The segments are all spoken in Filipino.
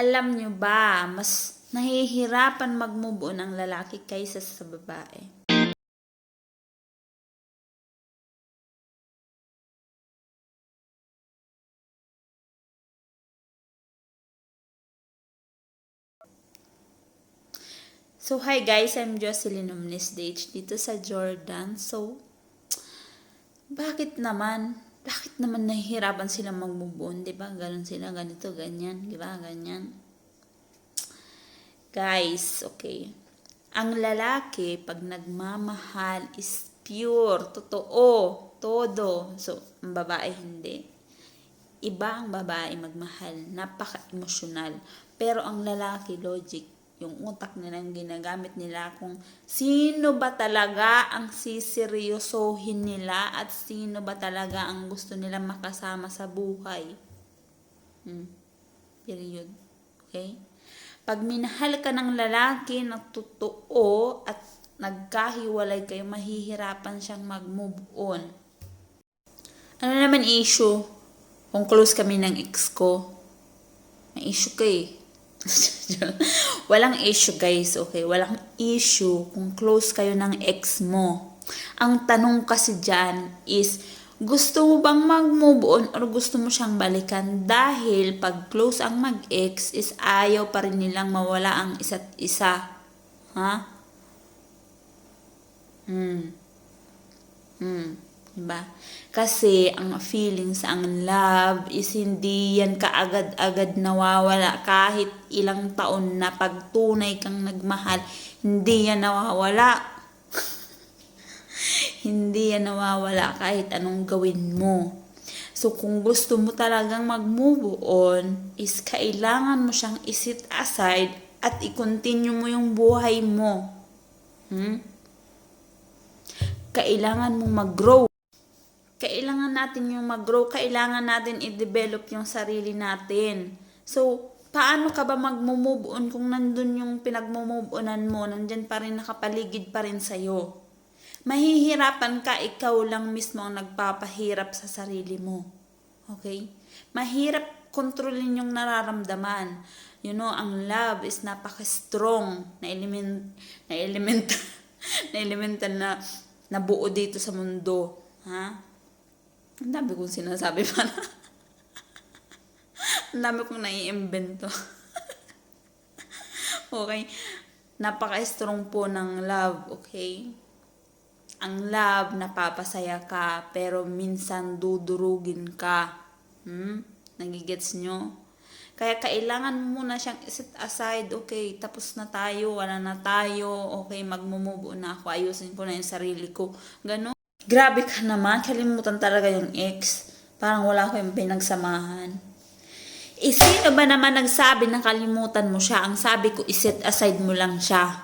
Alam nyo ba, mas nahihirapan mag-move on ang lalaki kaysa sa babae. So, hi guys, I'm Jocelyn Omnis Dage dito sa Jordan. So, bakit naman? Bakit naman nahihirapan sila mag-move on? Di ba? Ganon sila, ganito, ganyan. Di ba? Ganyan. Guys, okay. Ang lalaki, pag nagmamahal, is pure, totoo, todo. So, ang babae hindi. Iba ang babae magmahal, napaka-emosyonal. Pero ang lalaki, logic, yung utak nila ang ginagamit nila kung sino ba talaga ang siseryosohin nila at sino ba talaga ang gusto nila makasama sa buhay. Hmm. Period. Okay? Pag minahal ka ng lalaki na totoo at nagkahiwalay kayo, mahihirapan siyang mag-move on. Ano naman issue? Kung close kami ng ex ko, may issue ka eh. Walang issue guys, okay? Walang issue kung close kayo ng ex mo. Ang tanong kasi dyan is, gusto mo bang mag-move on or gusto mo siyang balikan? Dahil pag close ang mag-ex is ayaw pa rin nilang mawala ang isa't isa. Ha? Hmm. Hmm. Diba? Kasi ang feelings, ang love is hindi yan kaagad-agad nawawala kahit ilang taon na pagtunay kang nagmahal, hindi yan nawawala. hindi yan nawawala kahit anong gawin mo. So, kung gusto mo talagang mag-move on, is kailangan mo siyang isit aside at i-continue mo yung buhay mo. Hmm? Kailangan mong mag-grow kailangan natin yung mag-grow, kailangan natin i-develop yung sarili natin. So, paano ka ba mag-move on kung nandun yung pinag-move onan mo, nandyan pa rin nakapaligid pa rin sa'yo? Mahihirapan ka, ikaw lang mismo ang nagpapahirap sa sarili mo. Okay? Mahirap kontrolin yung nararamdaman. You know, ang love is napaka-strong na element, na element, na elemental na, na buo dito sa mundo. Ha? Ang dami kong sinasabi pa na. Ang dami kong nai-invento. okay? Napaka-strong po ng love, okay? Ang love, napapasaya ka, pero minsan dudurugin ka. Hmm? Nagigets nyo? Kaya kailangan mo muna siyang set aside, okay, tapos na tayo, wala na tayo, okay, magmumove na ako, ayusin ko na yung sarili ko. Ganon. Grabe ka naman, kalimutan talaga yung ex. Parang wala ko yung pinagsamahan. Eh, sino ba naman nagsabi na kalimutan mo siya? Ang sabi ko, iset aside mo lang siya.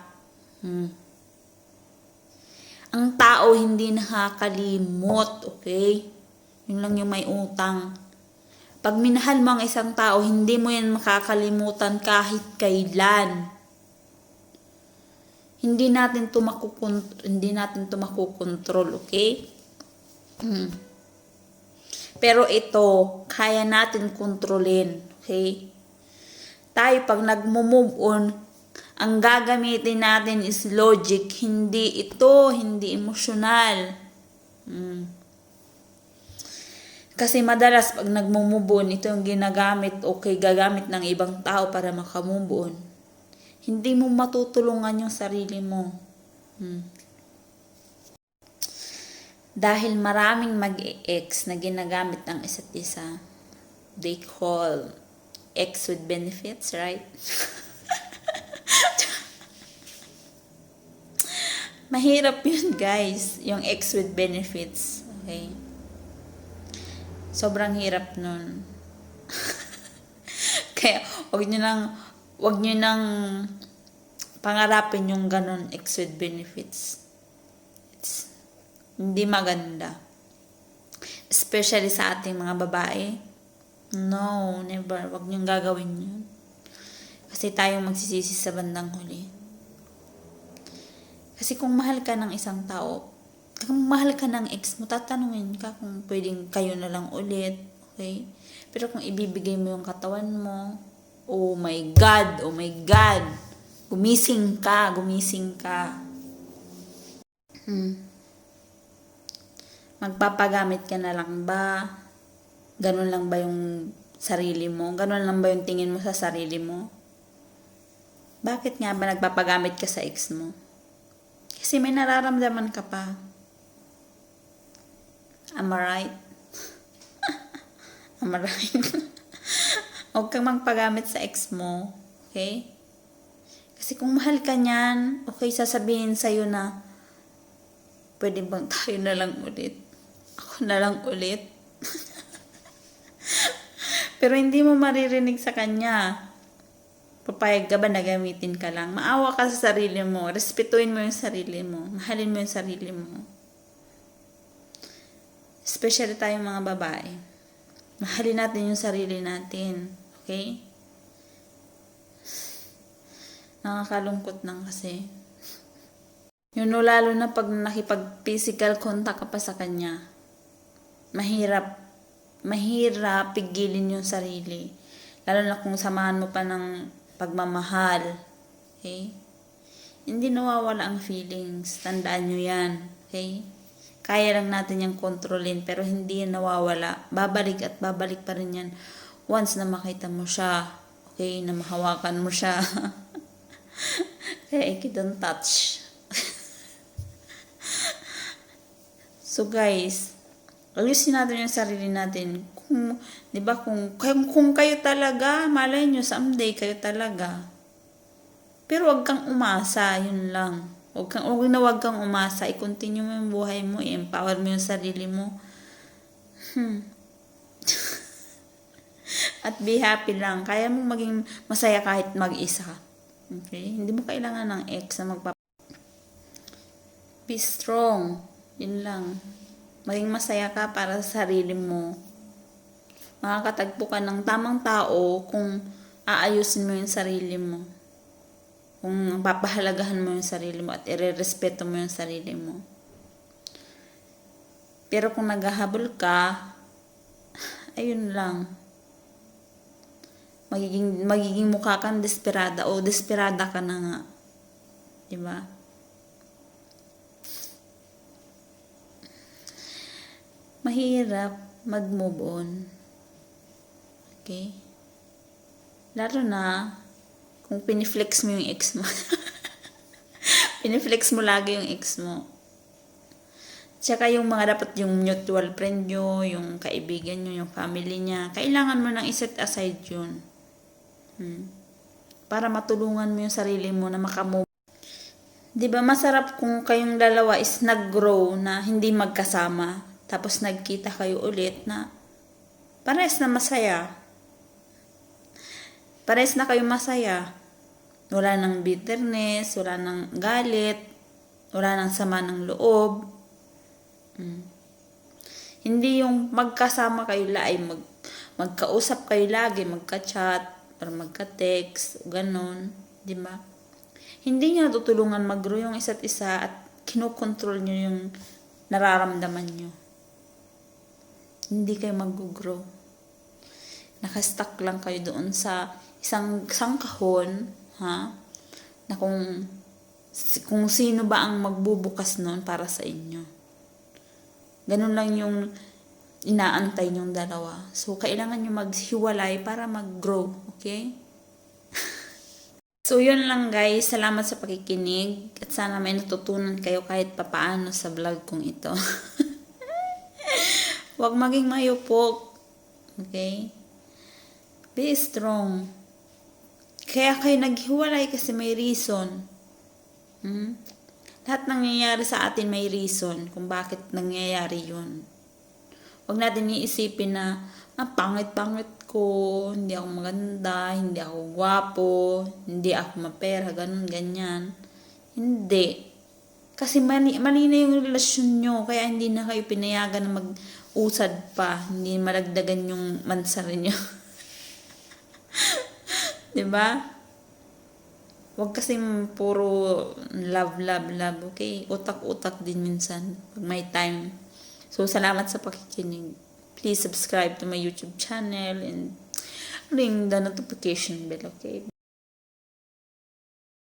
Hmm. Ang tao hindi nakakalimot, okay? Yun lang yung may utang. Pag minahal mo ang isang tao, hindi mo yan makakalimutan kahit kailan hindi natin to hindi natin to makukontrol, okay? Hmm. Pero ito, kaya natin kontrolin, okay? Tayo pag nagmo-move on, ang gagamitin natin is logic, hindi ito, hindi emosyonal. Hmm. Kasi madalas pag nagmo-move on, ito yung ginagamit, okay, gagamit ng ibang tao para makamove on hindi mo matutulungan yung sarili mo. Hmm. Dahil maraming mag-ex na ginagamit ang isa't isa, they call ex with benefits, right? Mahirap yun, guys, yung ex with benefits. Okay? Sobrang hirap nun. Kaya, huwag nyo nang wag nyo nang pangarapin yung ganun ex with benefits. It's hindi maganda. Especially sa ating mga babae. No, never. Wag nyo gagawin yun. Kasi tayo magsisisi sa bandang huli. Kasi kung mahal ka ng isang tao, kung mahal ka ng ex mo, tatanungin ka kung pwedeng kayo na lang ulit. Okay? Pero kung ibibigay mo yung katawan mo, o my God, oh my God. Gumising ka, gumising ka. Hmm. Magpapagamit ka na lang ba? Ganun lang ba yung sarili mo? Ganun lang ba yung tingin mo sa sarili mo? Bakit nga ba nagpapagamit ka sa ex mo? Kasi may nararamdaman ka pa. Am I right? Am I right? Huwag kang magpagamit sa ex mo. Okay? Kasi kung mahal ka niyan, okay, sasabihin sa'yo na, pwede bang tayo na lang ulit? Ako na lang ulit? Pero hindi mo maririnig sa kanya. Papayag ka ba na gamitin ka lang? Maawa ka sa sarili mo. Respetuin mo yung sarili mo. Mahalin mo yung sarili mo. Especially tayong mga babae. Mahalin natin yung sarili natin. Okay? Nakakalungkot lang kasi. Yun no, lalo na pag nakipag-physical contact ka pa sa kanya. Mahirap. Mahirap pigilin yung sarili. Lalo na kung samahan mo pa ng pagmamahal. Okay? Hindi nawawala ang feelings. Tandaan nyo yan. Okay? Kaya lang natin yung kontrolin pero hindi yan nawawala. Babalik at babalik pa rin yan once na makita mo siya. Okay? Na mahawakan mo siya. Kaya you don't touch. so guys, ayusin natin yung sarili natin. Kung, di ba, kung, kung, kung kayo talaga, malay nyo, someday kayo talaga. Pero wag kang umasa, yun lang. Wag kang, wag na wag kang umasa. I-continue mo yung buhay mo, i-empower mo yung sarili mo. Hmm. At be happy lang. Kaya mo maging masaya kahit mag-isa. Okay? Hindi mo kailangan ng ex na magpap... Be strong. Yun lang. Maging masaya ka para sa sarili mo. Makakatagpo ka ng tamang tao kung aayusin mo yung sarili mo. Kung papahalagahan mo yung sarili mo at irerespeto mo yung sarili mo. Pero kung naghahabol ka, ayun lang magiging magiging mukha kang desperada o desperada ka na nga. 'Di ba? Mahirap mag-move on. Okay? Lalo na kung piniflex mo yung ex mo. piniflex mo lagi yung ex mo. Tsaka yung mga dapat yung mutual friend nyo, yung kaibigan nyo, yung family niya, kailangan mo nang iset aside yun. Hmm. Para matulungan mo yung sarili mo na makamove. 'Di ba masarap kung kayong dalawa is nag-grow na hindi magkasama, tapos nagkita kayo ulit na pares na masaya. Pares na kayo masaya. Wala nang bitterness, wala nang galit, wala nang sama ng loob. Hmm. Hindi yung magkasama kayo ay mag, magkausap kayo lagi, magka-chat, or magka-text, ganon, di ba? Hindi niya tutulungan mag-grow yung isa't isa at kinokontrol niyo yung nararamdaman niyo. Hindi kayo mag-grow. Nakastuck lang kayo doon sa isang, isang kahon, ha? Na kung, kung sino ba ang magbubukas noon para sa inyo. Ganun lang yung inaantay niyong dalawa. So, kailangan nyo maghiwalay para mag-grow. Okay? so, yun lang guys. Salamat sa pakikinig. At sana may natutunan kayo kahit papaano sa vlog kong ito. Huwag maging mayupok. Okay? Be strong. Kaya kayo naghiwalay kasi may reason. Hmm? Lahat nangyayari sa atin may reason kung bakit nangyayari yun. Huwag natin iisipin na, ah, pangit-pangit ko, hindi ako maganda, hindi ako gwapo, hindi ako mapera, ganun, ganyan. Hindi. Kasi mali, mali na yung relasyon nyo, kaya hindi na kayo pinayagan na mag-usad pa, hindi malagdagan yung mansari nyo. 'Di ba? Huwag kasi puro love, love, love, okay? Utak-utak din minsan pag may time. So, salamat sa pakikinig. Please subscribe to my YouTube channel and ring the notification bell, okay?